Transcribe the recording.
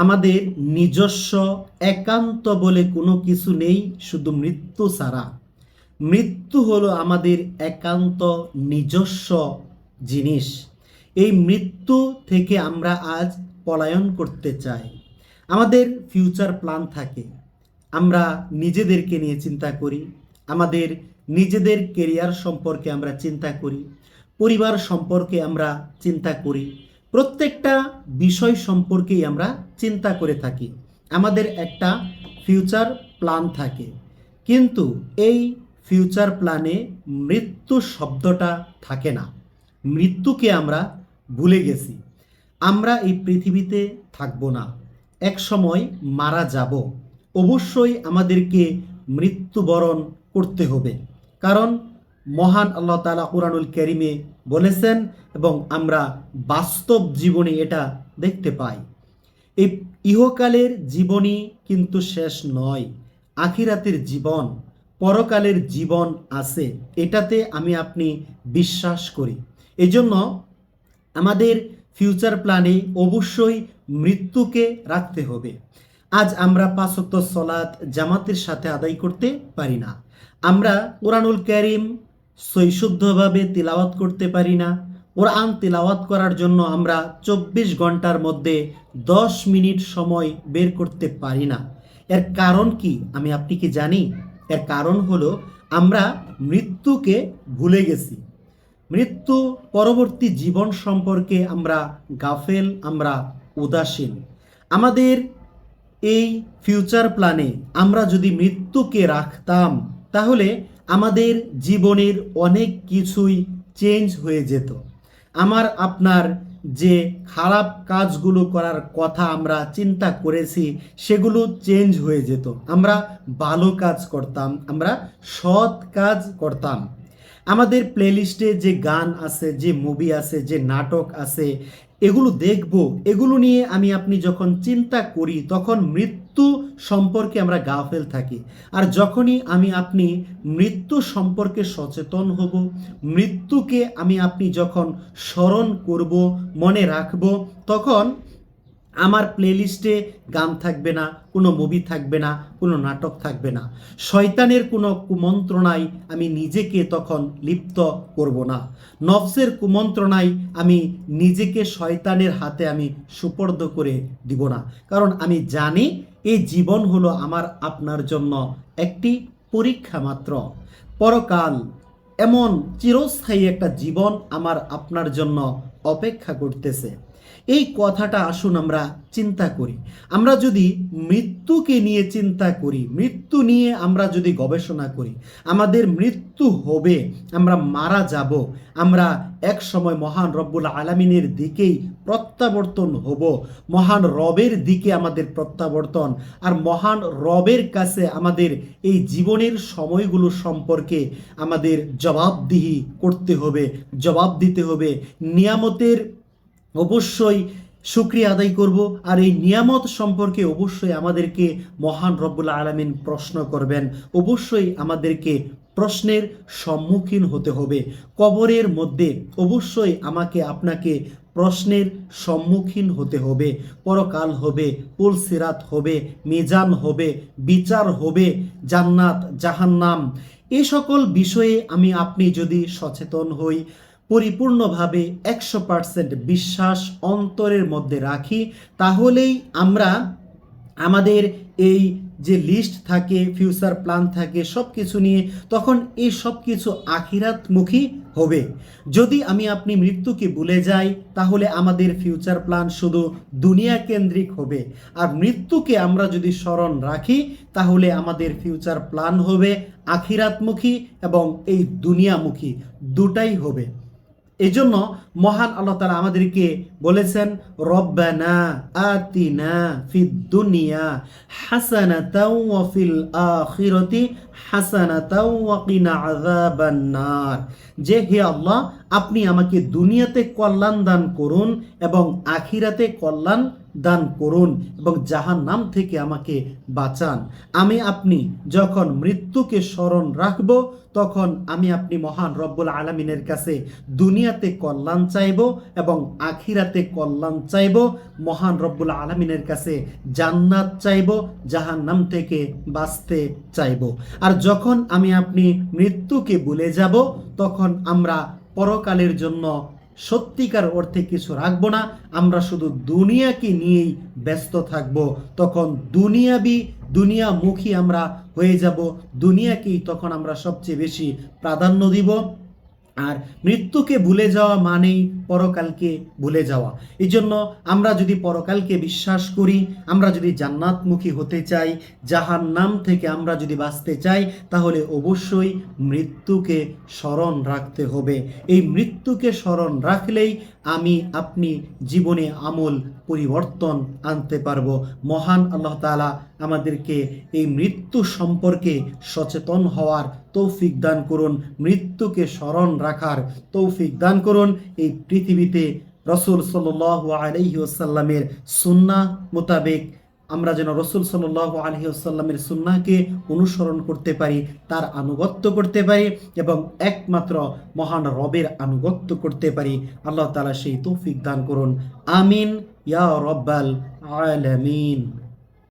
আমাদের নিজস্ব একান্ত বলে কোনো কিছু নেই, শুধু মৃত্যু ছাড়া। মৃত্যু হলো আমাদের একান্ত নিজস্ব জিনিস। এই মৃত্যু থেকে আমরা আজ পলায়ন করতে চাই। আমাদের ফিউচার প্ল্যান থাকে। আমরা নিজেদেরকে নিয়ে চিন্তা করি। আমাদের নিজেদের কেরিয়ার সম্পর্কে আমরা চিন্তা করি। পরিবার সম্পর্কে আমরা চিন্তা করি। প্রত্যেকটা বিষয় সম্পর্কেই আমরা চিন্তা করে থাকি। আমাদের একটা ফিউচার প্ল্যান থাকে। কিন্তু এই ফিউচার প্ল্যানে মৃত্যু শব্দটা থাকে না। মৃত্যুকে আমরা ভুলে গেছি। আমরা এই পৃথিবীতে থাকব না। এক সময় মারা যাব। অবশ্যই আমাদেরকে মৃত্যুবরণ করতে হবে। কারণ মহান আল্লাহ তালা কোরআনুল ক্যারিমে বলেছেন এবং আমরা বাস্তব জীবনে এটা দেখতে পাই। এই ইহকালের জীবনই কিন্তু শেষ নয়, আখিরাতের জীবন, পরকালের জীবন আছে, এটাতে আমি আপনি বিশ্বাস করি। এজন্য আমাদের ফিউচার প্ল্যানে অবশ্যই মৃত্যুকে রাখতে হবে। আজ আমরা পাঁচক্ত সলাৎ জামাতের সাথে আদায় করতে পারি না। আমরা কোরআনুল ক্যারিম সৈশুদ্ধভাবে তিলাওয়াত করতে পারি না। কোরআন তিলাওয়াত করার জন্য আমরা চব্বিশ ঘণ্টার মধ্যে দশ মিনিট সময় বের করতে পারি না। এর কারণ কি আমি আপনি কি জানি? এর কারণ হলো আমরা মৃত্যুকে ভুলে গেছি। মৃত্যু পরবর্তী জীবন সম্পর্কে আমরা গাফেল, আমরা উদাসীন। আমাদের এই ফিউচার প্ল্যানে আমরা যদি মৃত্যুকে রাখতাম, তাহলে আমাদের জীবনের অনেক কিছুই চেঞ্জ হয়ে যেত। আমার, আপনার যে খারাপ কাজগুলো করার কথা আমরা চিন্তা করেছি, সেগুলো চেঞ্জ হয়ে যেত। আমরা ভালো কাজ করতাম, আমরা সৎ কাজ করতাম। আমাদের প্লেলিস্টে যে গান আছে, যে মুভি আছে, যে নাটক আছে এগুলো দেখব। এগুলো নিয়ে আমি আপনি যখন চিন্তা করি, তখন মৃত্যু সম্পর্কে আমরা গাফেল থাকি। আর যখনই আমি আপনি মৃত্যু সম্পর্কে সচেতন হব, মৃত্যুকে আমি আপনি যখন স্মরণ করব, মনে রাখব, তখন আমার প্লেলিস্টে গান থাকবে না, কোনো মুভি থাকবে না, কোনো নাটক থাকবে না। শয়তানের কোনো কুমন্ত্রণায় আমি নিজেকে তখন লিপ্ত করব না। নফসের কুমন্ত্রণায় আমি নিজেকে শয়তানের হাতে আমি সুপর্দ করে দিব না। কারণ আমি জানি, এই জীবন হলো আমার আপনার জন্য একটি পরীক্ষা মাত্র। পরকাল, এমন চিরস্থায়ী একটা জীবন আমার আপনার জন্য অপেক্ষা করতেছে। এই কথাটা আসুন আমরা চিন্তা করি। আমরা যদি মৃত্যুকে নিয়ে চিন্তা করি, মৃত্যু নিয়ে আমরা যদি গবেষণা করি, আমাদের মৃত্যু হবে, আমরা মারা যাব, আমরা এক সময় মহান রব্বুল আলমিনের দিকেই প্রত্যাবর্তন হব, মহান রবের দিকে আমাদের প্রত্যাবর্তন, আর মহান রবের কাছে আমাদের এই জীবনের সময়গুলো সম্পর্কে আমাদের জবাবদিহি করতে হবে, জবাব দিতে হবে, নিয়ামতের অবশ্যই শুক্রিয়া আদায় করব। আর এই নিয়ামত সম্পর্কে অবশ্যই আমাদেরকে মহান রব্বুল আলমিন প্রশ্ন করবেন। অবশ্যই আমাদেরকে প্রশ্নের সম্মুখীন হতে হবে। কবরের মধ্যে অবশ্যই আমাকে আপনাকে প্রশ্নের সম্মুখীন হতে হবে। পরকাল হবে পুলসিরাত হবে, মিজান হবে, বিচার হবে, জান্নাত, জাহান্নাম। এই সকল বিষয়ে আমি আপনি যদি সচেতন হই পরিপূর্ণভাবে একশো পার্সেন্ট বিশ্বাস অন্তরের মধ্যে রাখি, তাহলেই আমরা আমাদের এই যে লিস্ট থাকে ফিউচার প্ল্যান থাকে সব কিছু নিয়ে তখন এই সব কিছু আখিরাতমুখী হবে। যদি আমি আপনি মৃত্যুকে ভুলে যাই, তাহলে আমাদের ফিউচার প্ল্যান শুধু দুনিয়া কেন্দ্রিক হবে। আর মৃত্যুকে আমরা যদি স্মরণ রাখি, তাহলে আমাদের ফিউচার প্ল্যান হবে আখিরাতমুখী এবং এই দুনিয়ামুখী, দুটাই হবে। এই জন্য মহান আল্লাহ তালা আমাদেরকে বলেছেন, রব্বানা আতিনা ফিদ দুনিয়া হাসানাতাও ওয়া ফিল আখিরাতি হাসানাতাও ওয়া কিনা আযাবান যে হে আল্লাহ আপনি আমাকে দুনিয়াতে কল্যাণ দান করুন এবং আখিরাতে কল্যাণ দান করুন এবং যাহার নাম থেকে আমাকে বাঁচান। আমি আপনি যখন মৃত্যুকে স্মরণ রাখব, তখন আমি আপনি মহান রব্বুল আলমিনের কাছে দুনিয়াতে কল্যাণ চাইব এবং আখিরাতে কল্যাণ চাইব, মহান রব্বুল আলমিনের কাছে জান্নাত চাইব যাহার নাম থেকে বাঁচতে চাইব। আর যখন আমি আপনি মৃত্যুকে ভুলে যাব, তখন আমরা পরকালের জন্য সত্যিকার অর্থে কিছু রাখব না। আমরা শুধু দুনিয়াকে নিয়েই ব্যস্ত থাকব। তখন দুনিয়াবি, দুনিয়ামুখী আমরা হয়ে যাব। দুনিয়াকেই তখন আমরা সবচেয়ে বেশি প্রাধান্য দিব। আর মৃত্যুকে ভুলে যাওয়া মানেই পরকালকে ভুলে যাওয়া। এই জন্য আমরা যদি পরকালকে বিশ্বাস করি, আমরা যদি জান্নাতমুখী হতে চাই জাহান নাম থেকে আমরা যদি বাঁচতে চাই, তাহলে অবশ্যই মৃত্যুকে স্মরণ রাখতে হবে। এই মৃত্যুকে স্মরণ রাখলেই আমি আপনি জীবনে আমল পরিবর্তন আনতে পারব। মহান আল্লাহ তাআলা আমাদেরকে এই মৃত্যু সম্পর্কে সচেতন হওয়ার তৌফিক দান করুন। মৃত্যুকে স্মরণ রাখার তৌফিক দান করুন। এই পৃথিবীতে রসুল সাল আলহি আসাল্লামের সুন্না মোতাবেক আমরা যেন রসুল সাল আলহি আসাল্লামের সুন্নাকে অনুসরণ করতে পারি, তার আনুগত্য করতে পারি এবং একমাত্র মহান রবের আনুগত্য করতে পারি। আল্লাহ তালা সেই তৌফিক দান করুন। আমিন। ইয়া রব্বাল আলামিন।